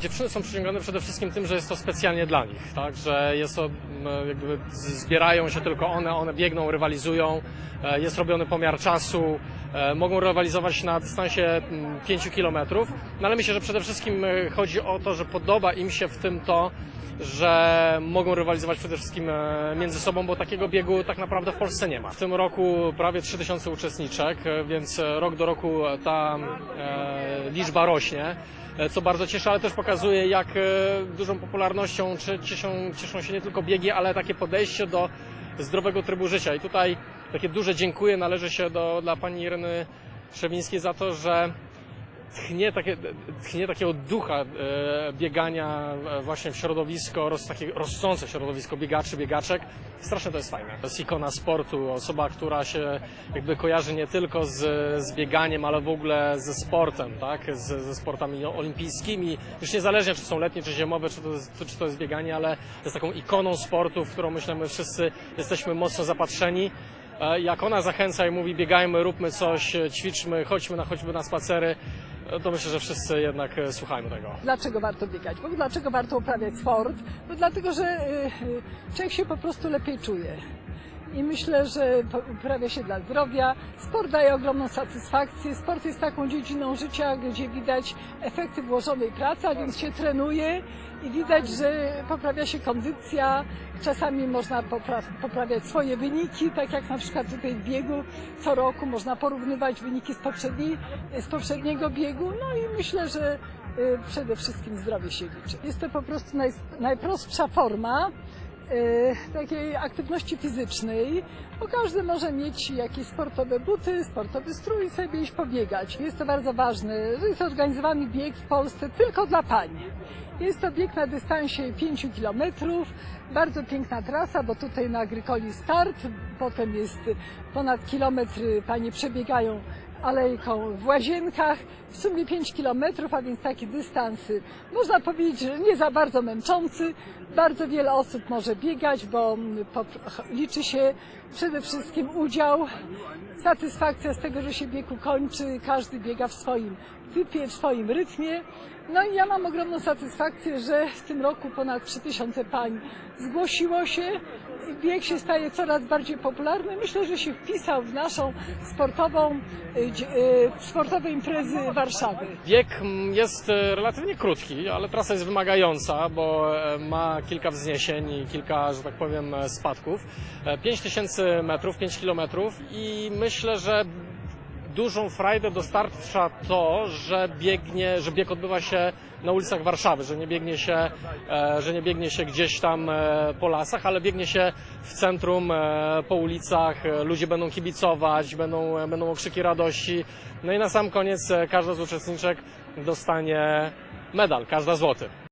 Dziewczyny są przyciągane przede wszystkim tym, że jest to specjalnie dla nich, tak? Że jest to, jakby zbierają się tylko one, one biegną, rywalizują, e, jest robiony pomiar czasu, e, mogą rywalizować na dystansie 5 kilometrów, no ale myślę, że przede wszystkim e, chodzi o to, że podoba im się w tym to, że mogą rywalizować przede wszystkim e, między sobą, bo takiego biegu tak naprawdę w Polsce nie ma. W tym roku prawie 3000 uczestniczek, e, więc e, rok do roku ta liczba rośnie, co bardzo cieszy, ale też pokazuje, jak dużą popularnością cieszą, cieszą się nie tylko biegi, ale takie podejście do zdrowego trybu życia. I tutaj takie duże dziękuję należy się do, dla pani Ireny Szewińskiej za to, że tchnie, takie, tchnie takiego ducha e, biegania e, właśnie w środowisko, roz, takie rosnące środowisko biegaczy, biegaczek. Strasznie to jest fajne. To jest ikona sportu, osoba, która się jakby kojarzy nie tylko z, z bieganiem, ale w ogóle ze sportem, tak? Z, ze sportami olimpijskimi. Już niezależnie, czy są letnie, czy zimowe, czy to, jest, czy to jest bieganie, ale jest taką ikoną sportu, w którą myślę, my wszyscy jesteśmy mocno zapatrzeni. E, Jak ona zachęca i mówi biegajmy, róbmy coś, ćwiczmy, chodźmy na, chodźmy na spacery, to myślę, że wszyscy jednak e, słuchajmy tego. Dlaczego warto biegać? Bo dlaczego warto uprawiać sport? Bo dlatego, że y, człowiek się po prostu lepiej czuje. I myślę, że uprawia się dla zdrowia. Sport daje ogromną satysfakcję. Sport jest taką dziedziną życia, gdzie widać efekty włożonej pracy, a więc się trenuje i widać, że poprawia się kondycja. Czasami można popra- poprawiać swoje wyniki, tak jak na przykład tutaj w biegu co roku można porównywać wyniki z, z poprzedniego biegu. No i myślę, że y, przede wszystkim zdrowie się liczy. Jest to po prostu naj, najprostsza forma takiej aktywności fizycznej, bo każdy może mieć jakieś sportowe buty, sportowy strój i sobie iść pobiegać. Jest to bardzo ważne, że jest organizowany bieg w Polsce tylko dla pań. Jest to bieg na dystansie 5 kilometrów, bardzo piękna trasa, bo tutaj na Agrykoli start, potem jest ponad kilometr, panie przebiegają alejką w Łazienkach, w sumie 5 kilometrów, a więc taki dystans, y, można powiedzieć, że nie za bardzo męczący. Bardzo wiele osób może biegać, bo mm, liczy się przede wszystkim udział, satysfakcja z tego, że się bieg ukończy, każdy biega w swoim typie, w swoim rytmie. No i ja mam ogromną satysfakcję, że w tym roku ponad 3000 pań zgłosiło się. Bieg się staje coraz bardziej popularny. Myślę, że się wpisał w naszą sportową, y, dzie- y, sportowe imprezy Warszawy. Bieg mm, jest e, relatywnie krótki, ale trasa jest wymagająca, bo e, ma kilka wzniesień i kilka, że tak powiem, e, spadków. E, 5000 metrów, 5 kilometrów i myślę, że dużą frajdę dostarcza to, że biegnie, że bieg odbywa się na ulicach Warszawy, że nie biegnie się, e, że nie biegnie się gdzieś tam e, po lasach, ale biegnie się w centrum, e, po ulicach, ludzie będą kibicować, będą, będą okrzyki radości. No i na sam koniec każda z uczestniczek dostanie medal, każda złoty.